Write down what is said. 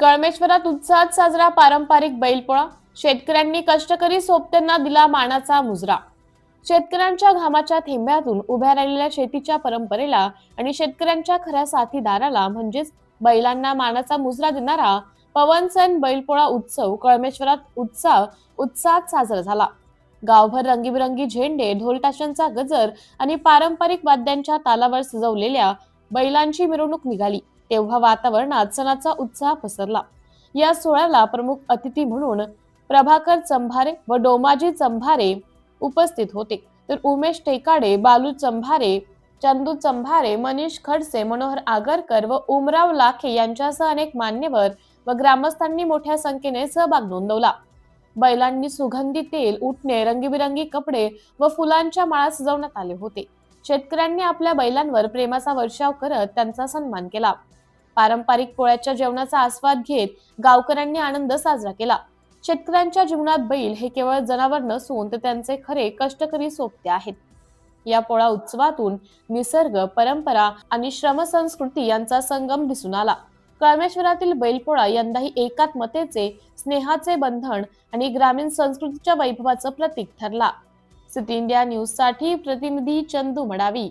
कळमेश्वरात उत्साहात साजरा पारंपरिक बैलपोळा. शेतकऱ्यांनी कष्टकरी सोबत्यांना दिला मानाचा मुजरा. शेतकऱ्यांच्या घामाच्या थेंब्यातून उभ्या राहिलेल्या शेतीच्या परंपरेला आणि शेतकऱ्यांच्या खऱ्या साथीदाराला म्हणजेच बैलांना मानाचा मुजरा देणारा पवन सण बैलपोळा उत्सव कळमेश्वरात उत्साह उत्साहात साजरा झाला. गावभर रंगीबिरंगी झेंडे ढोलताशांचा गजर आणि पारंपरिक वाद्यांच्या तालावर सजवलेल्या बैलांची मिरवणूक निघाली. तेव्हा वातावरणात सणाचा उत्साह पसरला. या सोहळ्याला प्रमुख अतिथी म्हणून प्रभाकर चंभारे व डोमाजी चंभारे उपस्थित होते. तर उमेश टेकाडे बालू चंभारे चंदू चंभारे मनीष खडसे मनोहर आगरकर व उमराव लाखे यांच्यासह अनेक मान्यवर व ग्रामस्थांनी मोठ्या संख्येने सहभाग नोंदवला. बैलांनी सुगंधी तेल उठणे रंगीबिरंगी कपडे व फुलांच्या माळा सजवण्यात आले होते. शेतकऱ्यांनी आपल्या बैलांवर प्रेमाचा वर्षाव करत त्यांचा सन्मान केला. पारंपरिक पोळ्याच्या जेवणाचा आस्वाद घेत गावकऱ्यांनी आनंद साजरा केला. शेतकऱ्यांच्या जीवनात बैल हे केवळ जनावर नसून ते त्यांचे खरे कष्टकरी सोबते आहेत. या पोळा उत्सवातून निसर्ग परंपरा आणि श्रमसंस्कृती यांचा संगम दिसून आला. कळमेश्वरातील बैलपोळा यंदाही एकात्मतेचे स्नेहाचे बंधन आणि ग्रामीण संस्कृतीच्या वैभवाचं प्रतीक ठरला. सिटी इंडिया न्यूजसाठी प्रतिनिधी चंदू मडावी.